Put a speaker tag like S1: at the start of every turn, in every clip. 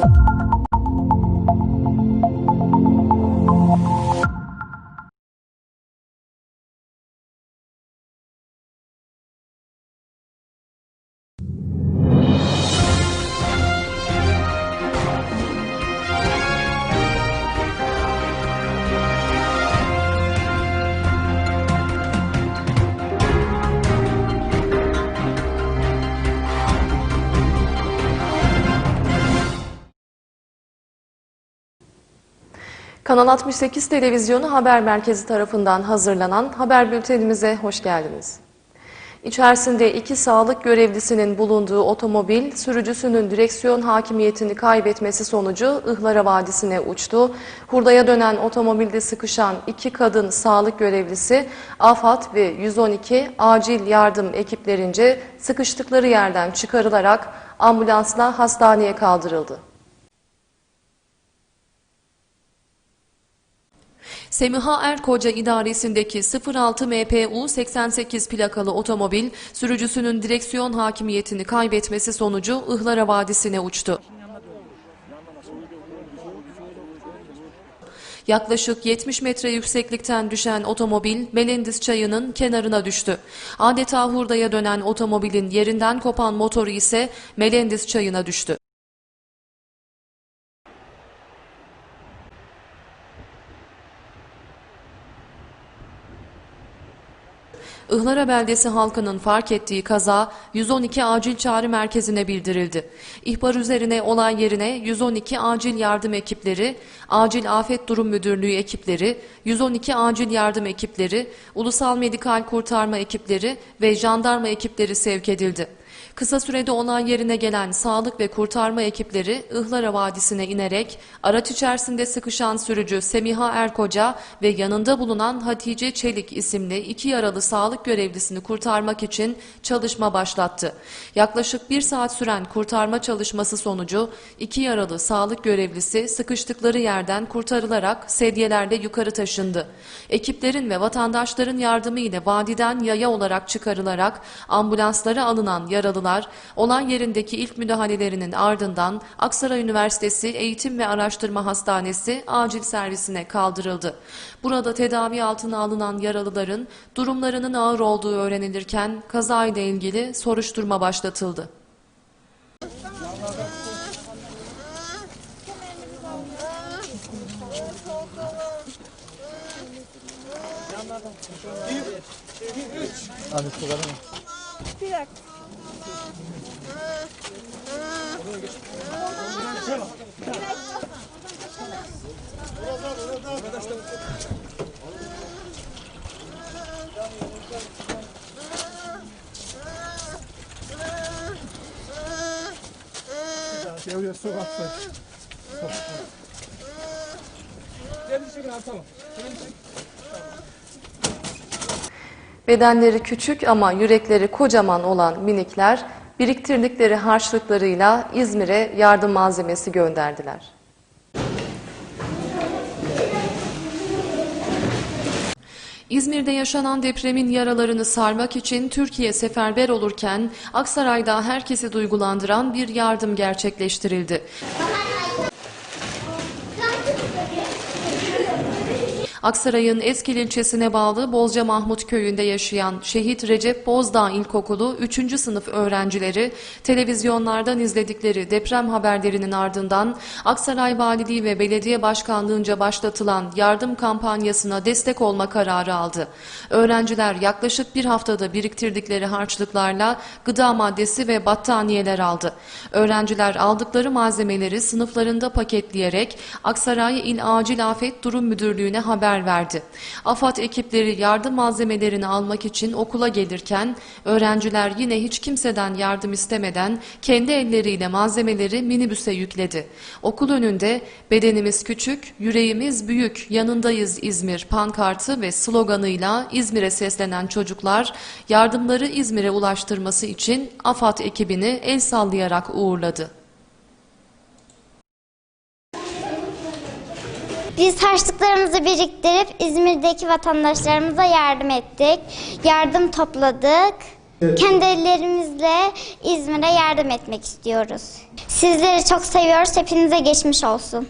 S1: you Kanal 68 Televizyonu Haber Merkezi tarafından hazırlanan haber bültenimize hoş geldiniz. İçerisinde iki sağlık görevlisinin bulunduğu otomobil sürücüsünün direksiyon hakimiyetini kaybetmesi sonucu Ihlara Vadisi'ne uçtu. Hurdaya dönen otomobilde sıkışan iki kadın sağlık görevlisi AFAD ve 112 acil yardım ekiplerince sıkıştıkları yerden çıkarılarak ambulansla hastaneye kaldırıldı. Semiha Erkoca idaresindeki 06 MPU 88 plakalı otomobil sürücüsünün direksiyon hakimiyetini kaybetmesi sonucu Ihlara Vadisi'ne uçtu. Yaklaşık 70 metre yükseklikten düşen otomobil Melendiz çayının kenarına düştü. Adeta hurdaya dönen otomobilin yerinden kopan motoru ise Melendiz çayına düştü. Ihlara beldesi halkının fark ettiği kaza 112 acil çağrı merkezine bildirildi. İhbar üzerine olay yerine 112 acil yardım ekipleri, Acil Afet Durum Müdürlüğü ekipleri, 112 acil yardım ekipleri, Ulusal Medikal Kurtarma ekipleri ve jandarma ekipleri sevk edildi. Kısa sürede olay yerine gelen sağlık ve kurtarma ekipleri Ihlara Vadisi'ne inerek araç içerisinde sıkışan sürücü Semiha Erkoca ve yanında bulunan Hatice Çelik isimli iki yaralı sağlık görevlisini kurtarmak için çalışma başlattı. Yaklaşık bir saat süren kurtarma çalışması sonucu iki yaralı sağlık görevlisi sıkıştıkları yerden kurtarılarak sedyelerle yukarı taşındı. Ekiplerin ve vatandaşların yardımı ile vadiden yaya olarak çıkarılarak ambulanslara alınan yaralılar olay yerindeki ilk müdahalelerinin ardından Aksaray Üniversitesi Eğitim ve Araştırma Hastanesi acil servisine kaldırıldı. Burada tedavi altına alınan yaralıların durumlarının ağır olduğu öğrenilirken kazayla ilgili soruşturma başlatıldı.
S2: Bir dakika.
S3: Devre sokakta.
S1: Bedenleri küçük ama yürekleri kocaman olan minikler biriktirdikleri harçlıklarıyla İzmir'e yardım malzemesi gönderdiler. İzmir'de yaşanan depremin yaralarını sarmak için Türkiye seferber olurken Aksaray'da herkesi duygulandıran bir yardım gerçekleştirildi. Aksaray'ın Eskil ilçesine bağlı Bozca Mahmut köyünde yaşayan Şehit Recep Bozdağ İlkokulu 3. sınıf öğrencileri televizyonlardan izledikleri deprem haberlerinin ardından Aksaray Valiliği ve Belediye Başkanlığınca başlatılan yardım kampanyasına destek olma kararı aldı. Öğrenciler yaklaşık bir haftada biriktirdikleri harçlıklarla gıda maddesi ve battaniyeler aldı. Öğrenciler aldıkları malzemeleri sınıflarında paketleyerek Aksaray İl Acil Afet Durum Müdürlüğü'ne haber verdi. AFAD ekipleri yardım malzemelerini almak için okula gelirken öğrenciler yine hiç kimseden yardım istemeden kendi elleriyle malzemeleri minibüse yükledi. Okul önünde bedenimiz küçük, yüreğimiz büyük, yanındayız İzmir pankartı ve sloganıyla İzmir'e seslenen çocuklar yardımları İzmir'e ulaştırması için AFAD ekibini el sallayarak uğurladı.
S4: Biz harçlıklarımızı biriktirip İzmir'deki vatandaşlarımıza yardım ettik. Yardım topladık. Kendi ellerimizle İzmir'e yardım etmek istiyoruz. Sizleri çok seviyoruz. Hepinize geçmiş olsun.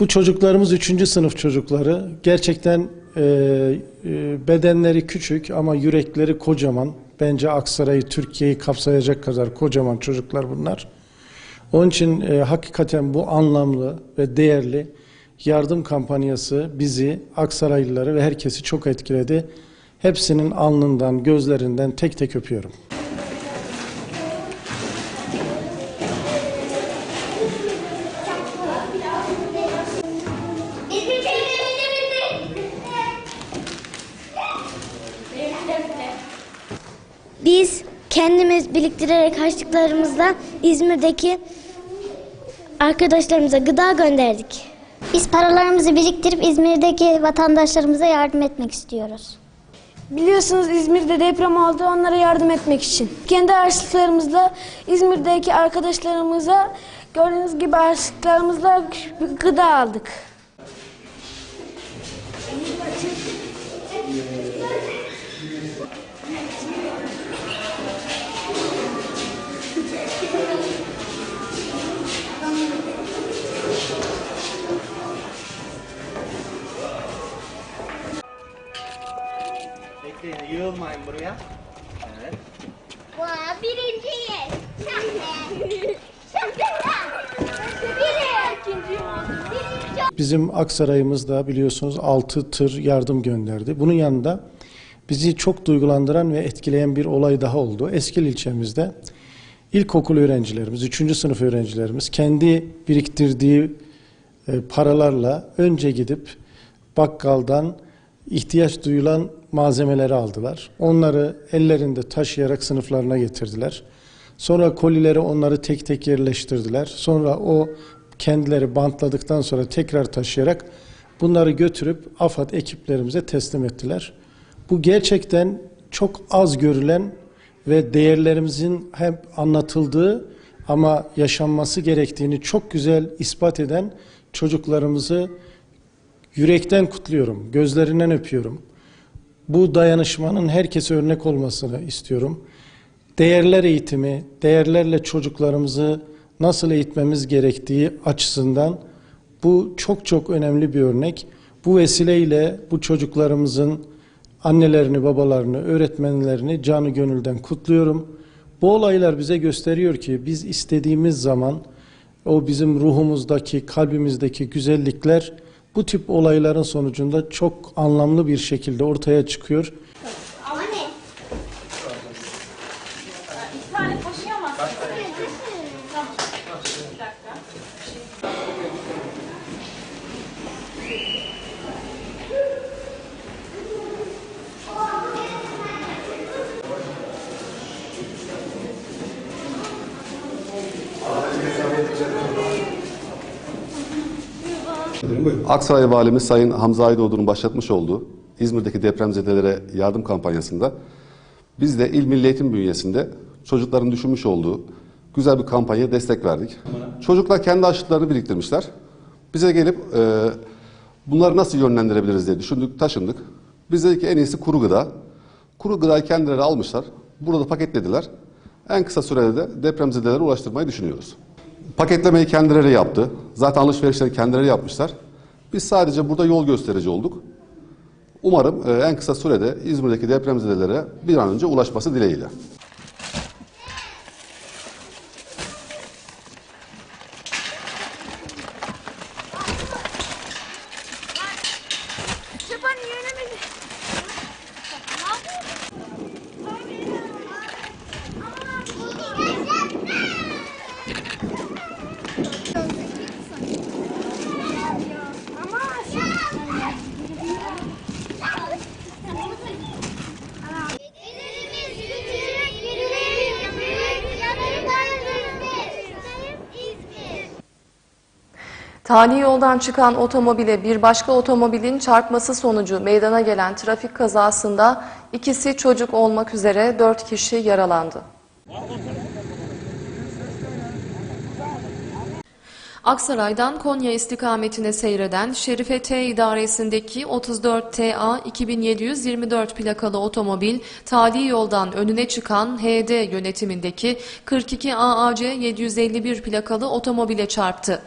S3: Bu çocuklarımız 3. sınıf çocukları. Gerçekten e, e, bedenleri küçük ama yürekleri kocaman. Bence Aksaray'ı, Türkiye'yi kapsayacak kadar kocaman çocuklar bunlar. Onun için e, hakikaten bu anlamlı ve değerli yardım kampanyası bizi, Aksaraylıları ve herkesi çok etkiledi. Hepsinin alnından, gözlerinden tek tek öpüyorum.
S5: Kendimiz biriktirerek harçlıklarımızla İzmir'deki arkadaşlarımıza gıda gönderdik.
S4: Biz paralarımızı biriktirip İzmir'deki vatandaşlarımıza yardım etmek istiyoruz.
S5: Biliyorsunuz İzmir'de deprem oldu onlara yardım etmek için. Kendi harçlıklarımızla İzmir'deki arkadaşlarımıza gördüğünüz gibi harçlıklarımızla gıda aldık.
S6: Bekleyin yığılmayın buraya. Evet.
S4: Birinciyiz. Şahane. Birinci
S3: Bizim Aksaray'ımız da biliyorsunuz 6 tır yardım gönderdi. Bunun yanında bizi çok duygulandıran ve etkileyen bir olay daha oldu. Eskil ilçemizde ilkokul öğrencilerimiz, 3. sınıf öğrencilerimiz kendi biriktirdiği e, paralarla önce gidip bakkaldan ihtiyaç duyulan malzemeleri aldılar. Onları ellerinde taşıyarak sınıflarına getirdiler. Sonra kolileri onları tek tek yerleştirdiler. Sonra o kendileri bantladıktan sonra tekrar taşıyarak bunları götürüp AFAD ekiplerimize teslim ettiler. Bu gerçekten çok az görülen ve değerlerimizin hep anlatıldığı ama yaşanması gerektiğini çok güzel ispat eden çocuklarımızı yürekten kutluyorum, gözlerinden öpüyorum. Bu dayanışmanın herkese örnek olmasını istiyorum. Değerler eğitimi, değerlerle çocuklarımızı nasıl eğitmemiz gerektiği açısından bu çok çok önemli bir örnek. Bu vesileyle bu çocuklarımızın annelerini, babalarını, öğretmenlerini canı gönülden kutluyorum. Bu olaylar bize gösteriyor ki biz istediğimiz zaman o bizim ruhumuzdaki, kalbimizdeki güzellikler bu tip olayların sonucunda çok anlamlı bir şekilde ortaya çıkıyor.
S7: Aksaray Valimiz Sayın Hamza Aydoğdu'nun başlatmış olduğu İzmir'deki depremzedelere yardım kampanyasında biz de İl Milli Eğitim bünyesinde çocukların düşünmüş olduğu güzel bir kampanyaya destek verdik. Çocuklar kendi aşıtlarını biriktirmişler. Bize gelip e, bunları nasıl yönlendirebiliriz diye düşündük, taşındık. Biz dedik ki en iyisi kuru gıda. Kuru gıdayı kendileri almışlar. Burada paketlediler. En kısa sürede de depremzedelere ulaştırmayı düşünüyoruz. Paketlemeyi kendileri yaptı. Zaten alışverişleri kendileri yapmışlar. Biz sadece burada yol gösterici olduk. Umarım e, en kısa sürede İzmir'deki depremzedelere bir an önce ulaşması dileğiyle.
S4: Ellerimiz küçük,
S1: Tani yoldan çıkan otomobile bir başka otomobilin çarpması sonucu meydana gelen trafik kazasında ikisi çocuk olmak üzere 4 kişi yaralandı. Aksaray'dan Konya istikametine seyreden Şerife T idaresindeki 34 TA 2724 plakalı otomobil tali yoldan önüne çıkan HD yönetimindeki 42 AAC 751 plakalı otomobile çarptı.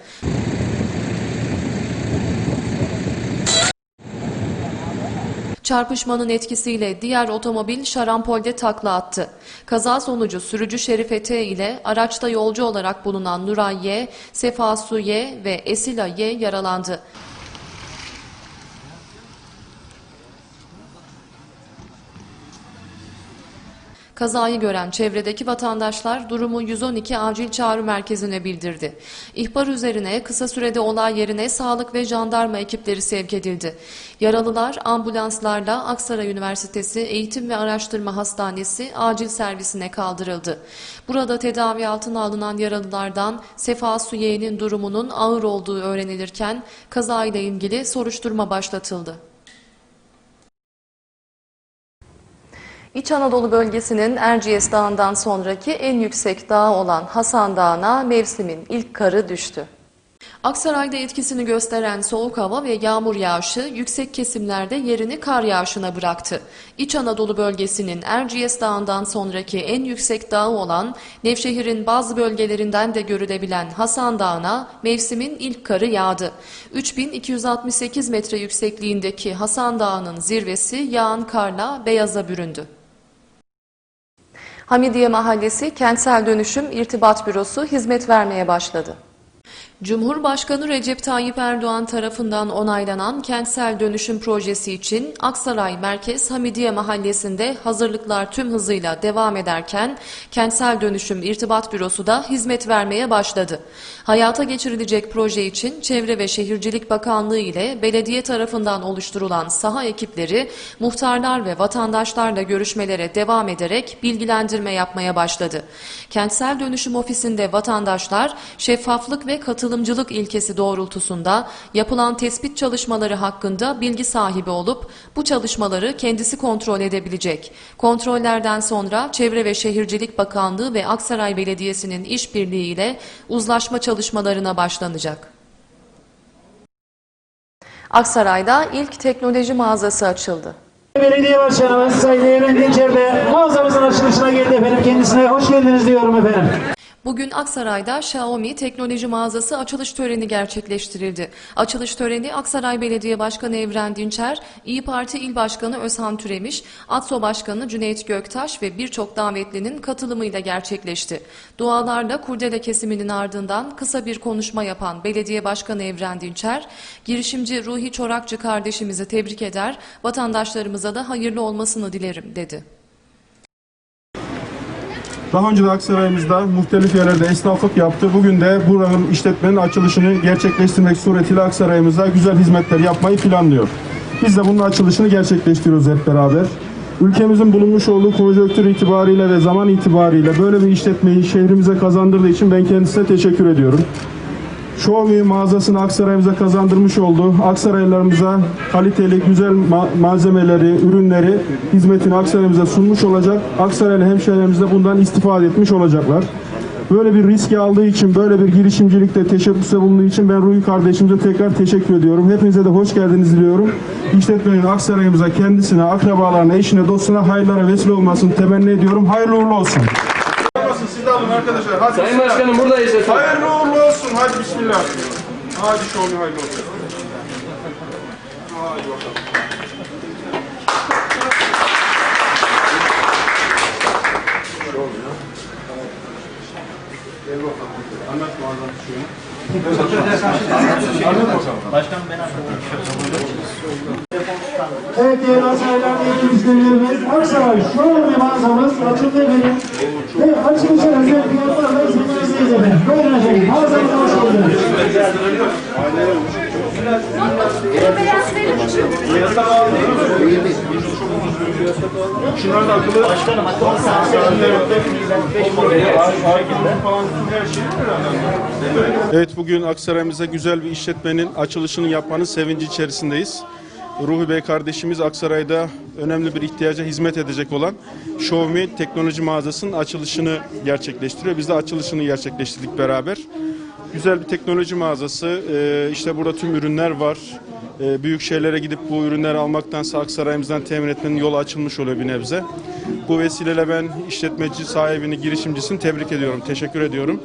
S1: Çarpışmanın etkisiyle diğer otomobil şarampolde takla attı. Kaza sonucu sürücü Şerife T ile araçta yolcu olarak bulunan Nuray Y, Sefa Su Y ve Esila Y yaralandı. Kazayı gören çevredeki vatandaşlar durumu 112 acil çağrı merkezine bildirdi. İhbar üzerine kısa sürede olay yerine sağlık ve jandarma ekipleri sevk edildi. Yaralılar ambulanslarla Aksaray Üniversitesi Eğitim ve Araştırma Hastanesi acil servisine kaldırıldı. Burada tedavi altına alınan yaralılardan Sefa Süye'nin durumunun ağır olduğu öğrenilirken kazayla ilgili soruşturma başlatıldı. İç Anadolu bölgesinin Erciyes Dağı'ndan sonraki en yüksek dağ olan Hasan Dağı'na mevsimin ilk karı düştü. Aksaray'da etkisini gösteren soğuk hava ve yağmur yağışı yüksek kesimlerde yerini kar yağışına bıraktı. İç Anadolu bölgesinin Erciyes Dağı'ndan sonraki en yüksek dağı olan Nevşehir'in bazı bölgelerinden de görülebilen Hasan Dağı'na mevsimin ilk karı yağdı. 3268 metre yüksekliğindeki Hasan Dağı'nın zirvesi yağan karla beyaza büründü. Hamidiye Mahallesi Kentsel Dönüşüm İrtibat Bürosu hizmet vermeye başladı. Cumhurbaşkanı Recep Tayyip Erdoğan tarafından onaylanan kentsel dönüşüm projesi için Aksaray Merkez Hamidiye Mahallesi'nde hazırlıklar tüm hızıyla devam ederken Kentsel Dönüşüm İrtibat Bürosu da hizmet vermeye başladı. Hayata geçirilecek proje için Çevre ve Şehircilik Bakanlığı ile belediye tarafından oluşturulan saha ekipleri muhtarlar ve vatandaşlarla görüşmelere devam ederek bilgilendirme yapmaya başladı. Kentsel Dönüşüm Ofisi'nde vatandaşlar şeffaflık ve katılımcılık ilkesi doğrultusunda yapılan tespit çalışmaları hakkında bilgi sahibi olup bu çalışmaları kendisi kontrol edebilecek. Kontrollerden sonra Çevre ve Şehircilik Bakanlığı ve Aksaray Belediyesi'nin işbirliğiyle uzlaşma çalışmalarına başlanacak. Aksaray'da ilk teknoloji mağazası açıldı.
S8: Belediye Başkanımız Sayın Emin Dinçer de mağazamızın açılışına geldi efendim. Kendisine hoş geldiniz diyorum efendim.
S1: Bugün Aksaray'da Xiaomi teknoloji mağazası açılış töreni gerçekleştirildi. Açılış töreni Aksaray Belediye Başkanı Evren Dinçer, İyi Parti İl Başkanı Özhan Türemiş, ATSO Başkanı Cüneyt Göktaş ve birçok davetlinin katılımıyla gerçekleşti. Dualarla kurdele kesiminin ardından kısa bir konuşma yapan Belediye Başkanı Evren Dinçer, girişimci Ruhi Çorakçı kardeşimizi tebrik eder, vatandaşlarımıza da hayırlı olmasını dilerim dedi.
S9: Daha önce de Aksaray'ımızda muhtelif yerlerde esnaflık yaptı. Bugün de buranın işletmenin açılışını gerçekleştirmek suretiyle Aksaray'ımıza güzel hizmetler yapmayı planlıyor. Biz de bunun açılışını gerçekleştiriyoruz hep beraber. Ülkemizin bulunmuş olduğu konjonktür itibariyle ve zaman itibariyle böyle bir işletmeyi şehrimize kazandırdığı için ben kendisine teşekkür ediyorum. Xiaomi mağazasını Aksaray'ımıza kazandırmış oldu. Aksaraylılarımıza kaliteli, güzel ma- malzemeleri, ürünleri, hizmetini Aksaray'ımıza sunmuş olacak. Aksaraylı hemşehrilerimiz de bundan istifade etmiş olacaklar. Böyle bir riski aldığı için, böyle bir girişimcilikte teşebbüste bulunduğu için ben Ruhi kardeşimize tekrar teşekkür ediyorum. Hepinize de hoş geldiniz diliyorum. İşletmenin Aksaray'ımıza, kendisine, akrabalarına, eşine, dostuna hayırlara vesile olmasını temenni ediyorum. Hayırlı uğurlu olsun. Siz de alın arkadaşlar. Hadi
S10: Sayın Başkanım buradayız efendim.
S9: Hayırlı uğurlu olsun. Hadi bismillah. Hadi şovlu hayırlı olsun. Hadi bakalım. Gel bakalım. Anlat mağazanı şunu. Anlat bakalım.
S8: Evet değerli Aksaraylar değerli izleyicilerimiz. Aksaray Xiaomi mağazamız açıldı efendim. Ve açılışa özel fiyatlarla efendim. Buyurun efendim. Mağazamıza hoş geldiniz.
S9: Şunlar da akıllı.
S6: Başkanım 5 modeli var.
S9: Evet bugün Aksaray'ımıza güzel bir işletmenin açılışını yapmanın sevinci içerisindeyiz. Ruhi Bey kardeşimiz Aksaray'da önemli bir ihtiyaca hizmet edecek olan Xiaomi teknoloji mağazasının açılışını gerçekleştiriyor. Biz de açılışını gerçekleştirdik beraber. Güzel bir teknoloji mağazası. Ee, işte burada tüm ürünler var. Ee, büyük şeylere gidip bu ürünleri almaktansa Aksaray'ımızdan temin etmenin yolu açılmış oluyor bir nebze. Bu vesileyle ben işletmeci sahibini, girişimcisini tebrik ediyorum, teşekkür ediyorum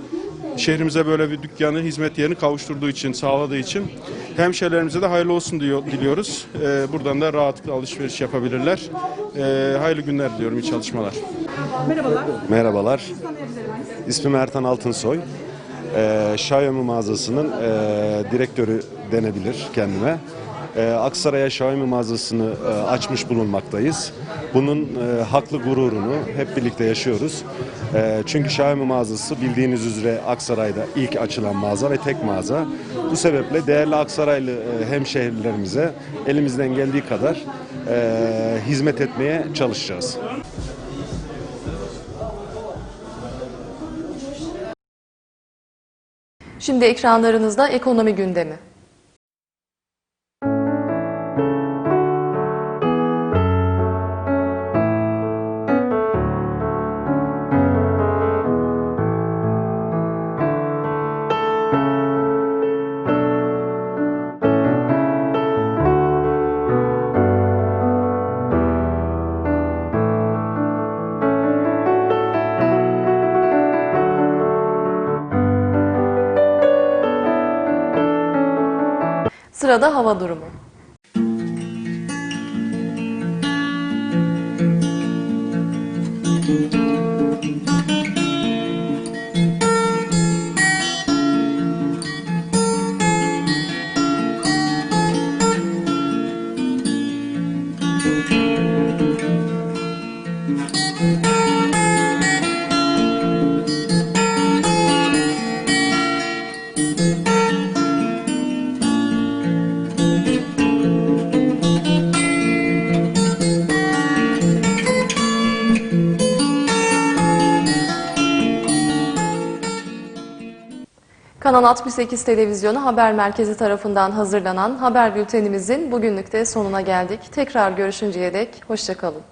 S9: şehrimize böyle bir dükkanı, hizmet yerini kavuşturduğu için, sağladığı için hemşehrilerimize de hayırlı olsun diyor, diliyoruz. Ee, buradan da rahatlıkla alışveriş yapabilirler. Ee, hayırlı günler diliyorum, iyi çalışmalar.
S10: Merhabalar. İsmim Ertan Altınsoy. Ee, Xiaomi mağazasının e, direktörü denebilir kendime. Ee, Aksaray'a Xiaomi mağazasını e, açmış bulunmaktayız. Bunun e, haklı gururunu hep birlikte yaşıyoruz. E, çünkü Xiaomi mağazası bildiğiniz üzere Aksaray'da ilk açılan mağaza ve tek mağaza. Bu sebeple değerli Aksaraylı hemşehrilerimize elimizden geldiği kadar hizmet etmeye çalışacağız.
S1: Şimdi ekranlarınızda ekonomi gündemi. Sırada hava durumu. Kanal 68 Televizyonu Haber Merkezi tarafından hazırlanan haber bültenimizin bugünlük de sonuna geldik. Tekrar görüşünceye dek hoşçakalın.